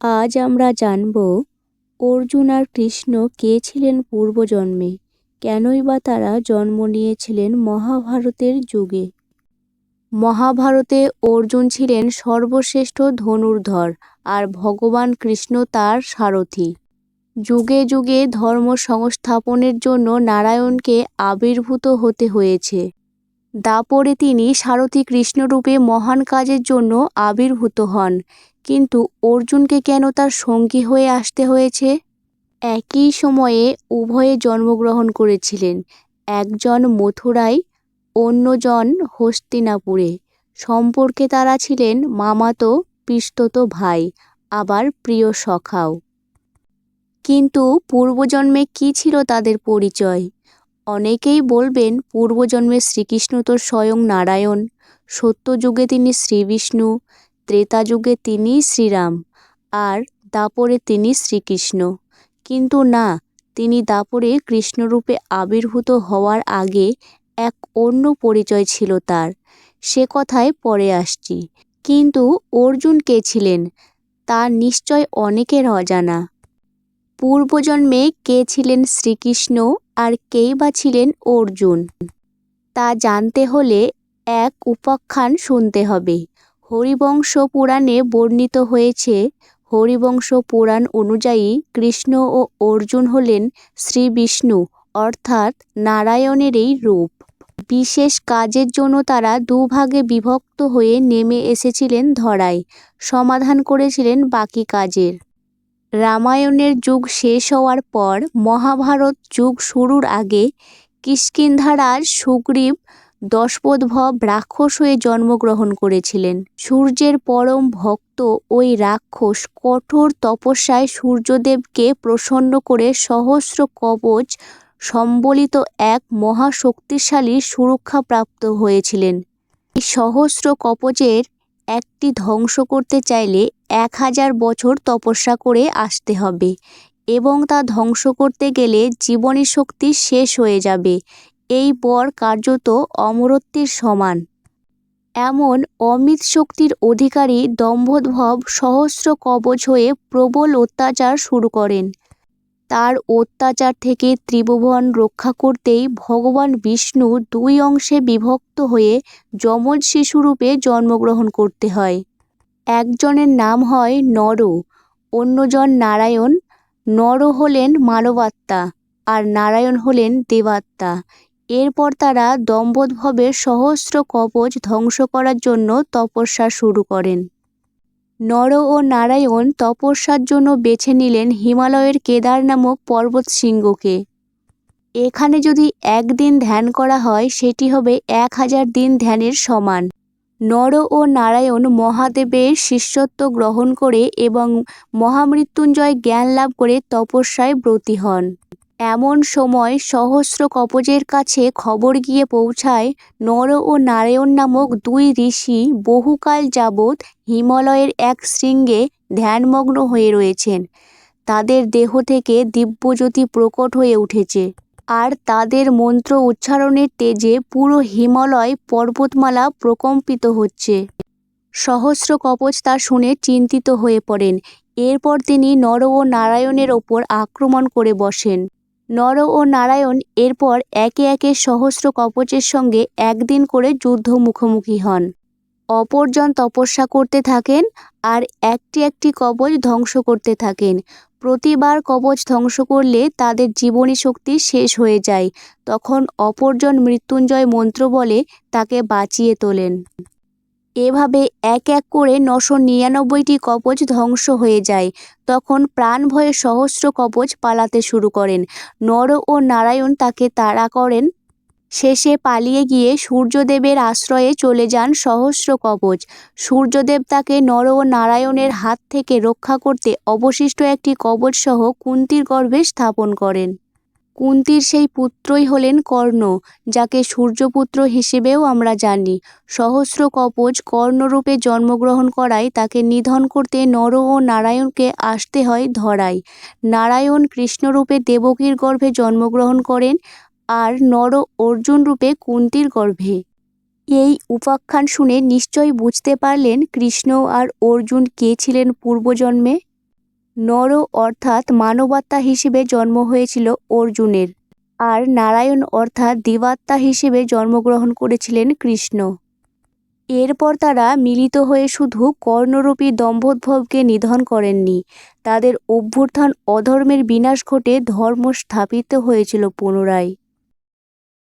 আজ আমরা জানব, অর্জুন আর কৃষ্ণ কে ছিলেন পূর্বজন্মে? কেনই বা তারা জন্ম নিয়েছিলেন মহাভারতের যুগে? মহাভারতে অর্জুন ছিলেন সর্বশ্রেষ্ঠ ধনুর্ধর আর ভগবান কৃষ্ণ তার সারথি। যুগে যুগে ধর্ম সংস্থাপনের জন্য নারায়ণকে আবির্ভূত হতে হয়েছে। দাপরে তিনি সারথী কৃষ্ণরূপে মহান কাজের জন্য আবির্ভূত হন। কিন্তু অর্জুনকে কেন তার সঙ্গী হয়ে আসতে হয়েছে? একই সময়ে উভয়ে জন্মগ্রহণ করেছিলেন। একজন মথুরায় অন্যজন হস্তিনাপুরে। সম্পর্কে তারা ছিলেন মামাতো, পিস্তত ভাই, আবার প্রিয় সখাও। কিন্তু পূর্বজন্মে কি ছিল তাদের পরিচয়? অনেকেই বলবেন, পূর্বজন্মে শ্রীকৃষ্ণ তো স্বয়ং নারায়ণ। সত্যযুগে তিনি শ্রীবিষ্ণু ত্রেতা যুগে তিনি শ্রীরাম, আর দাপরে তিনি শ্রীকৃষ্ণ। কিন্তু না, তিনি দাপরে কৃষ্ণরূপে আবির্ভূত হওয়ার আগে এক অন্য পরিচয় ছিল তার। সে কথায় পরে আসছি। কিন্তু অর্জুন কে ছিলেন? তা নিশ্চয় অনেকের অজানা। পূর্বজন্মে কে ছিলেন শ্রীকৃষ্ণ আর কেই বা ছিলেন অর্জুন? তা জানতে হলে এক উপাখ্যান শুনতে হবে। হরিবংশ পুরাণে বর্ণিত হয়েছে, হরিবংশ পুরাণ অনুযায়ী কৃষ্ণ ও অর্জুন হলেন শ্রী বিষ্ণু, অর্থাৎ নারায়ণেরই রূপ। বিশেষ কাজের জন্য তারা দুভাগে বিভক্ত হয়ে নেমে এসেছিলেন ধরায়। সমাধান করেছিলেন বাকি কাজের। রামায়ণের যুগ শেষ হওয়ার পর মহাভারত যুগ শুরুর আগে কিষ্কিন্ধারাজ সুগ্রীব দশপোদ্ভব রাক্ষস হয়ে জন্মগ্রহণ করেছিলেন। সূর্যের পরম ভক্ত ওই রাক্ষস কঠোর তপস্যায় সূর্যদেবকে প্রসন্ন করে সহস্র কবচ সম্বলিত এক মহাশক্তিশালী সুরক্ষা প্রাপ্ত হয়েছিলেন। এই সহস্র কবচের একটি ধ্বংস করতে চাইলে এক হাজার বছর তপস্যা করে আসতে হবে এবং তা ধ্বংস করতে গেলে জীবনী শক্তি শেষ হয়ে যাবে। এই বর কার্যত অমরত্বের সমান। এমন অমিত শক্তির অধিকারী দম্ভোদ্ভব সহস্র কবচ হয়ে প্রবল অত্যাচার শুরু করেন। তার অত্যাচার থেকে ত্রিভুবন রক্ষা করতেই ভগবান বিষ্ণু দুই অংশে বিভক্ত হয়ে যমজ শিশুরূপে জন্মগ্রহণ করতে হয়। একজনের নাম হয় নর, অন্যজন নারায়ণ। নর হলেন মানবাত্মা আর নারায়ণ হলেন দেবাত্মা এরপর তারা দম্ভোদ্ভবের সহস্র কবচ ধ্বংস করার জন্য তপস্যা শুরু করেন। নর ও নারায়ণ তপস্যার জন্য বেছে নিলেন হিমালয়ের কেদার নামক পর্বত শৃঙ্গকে। এখানে যদি একদিন ধ্যান করা হয়, সেটি হবে এক হাজার দিন ধ্যানের সমান। নর ও নারায়ণ মহাদেবের শিষ্যত্ব গ্রহণ করে এবং মহামৃত্যুঞ্জয় জ্ঞান লাভ করে তপস্যায় ব্রতী হন। এমন সময় সহস্র কপজের কাছে খবর গিয়ে পৌঁছায় নর ও নারায়ণ নামক দুই ঋষি বহুকাল যাবৎ হিমালয়ের এক শৃঙ্গে ধ্যানমগ্ন হয়ে রয়েছেন। তাদের দেহ থেকে দিব্যজ্যোতি প্রকট হয়ে উঠেছে। আর তাদের মন্ত্র উচ্চারণের তেজে পুরো হিমালয় পর্বতমালা প্রকম্পিত হচ্ছে। সহস্র কপচ তা শুনে চিন্তিত হয়ে পড়েন। এরপর তিনি নর ও নারায়ণের ওপর আক্রমণ করে বসেন। নর ও নারায়ণ এরপর একে একে সহস্র কপচের সঙ্গে একদিন করে যুদ্ধ মুখোমুখি হন। অপরজন তপস্যা করতে থাকেন আর একটি একটি কবচ ধ্বংস করতে থাকেন। প্রতিবার কবচ ধ্বংস করলে তাদের জীবনী শক্তি শেষ হয়ে যায়। তখন অপরজন মৃত্যুঞ্জয় মন্ত্র বলে তাকে বাঁচিয়ে তোলেন। এভাবে এক এক করে নশো নিরানব্বইটি কবচ ধ্বংস হয়ে যায়। তখন প্রাণ ভয়ে সহস্র কবচ পালাতে শুরু করেন। নর ও নারায়ণ তাকে তাড়া করেন শেষে পালিয়ে গিয়ে সূর্যদেবের আশ্রয়ে চলে যান সহস্র কবচ। সূর্যদেব তাকে নর ও নারায়ণের হাত থেকে রক্ষা করতে অবশিষ্ট একটি কবচ সহ কুন্তির গর্ভে স্থাপন করেন। কুন্তির সেই পুত্রই হলেন কর্ণ, যাকে সূর্যপুত্র হিসেবেও আমরা জানি। সহস্র কপচ কর্ণরূপে জন্মগ্রহণ করায় তাকে নিধন করতে নর ও নারায়ণকে আসতে হয় ধরায়। নারায়ণ কৃষ্ণরূপে দেবকীর গর্ভে জন্মগ্রহণ করেন আর নর অর্জুন রূপে কুন্তির গর্ভে। এই উপাখ্যান শুনে নিশ্চয়ই বুঝতে পারলেন কৃষ্ণ আর অর্জুন কে ছিলেন পূর্বজন্মে। নর অর্থাৎ মানবাত্মা হিসেবে জন্ম হয়েছিল অর্জুনের, আর নারায়ণ অর্থাৎ দিবাত্মা হিসেবে জন্মগ্রহণ করেছিলেন কৃষ্ণ। এরপর তারা মিলিত হয়ে শুধু কর্ণরূপী দম্ভোদ্ভবকে নিধন করেননি, তাদের অভ্যুত্থান অধর্মের বিনাশ ঘটে ধর্ম স্থাপিত হয়েছিল পুনরায়।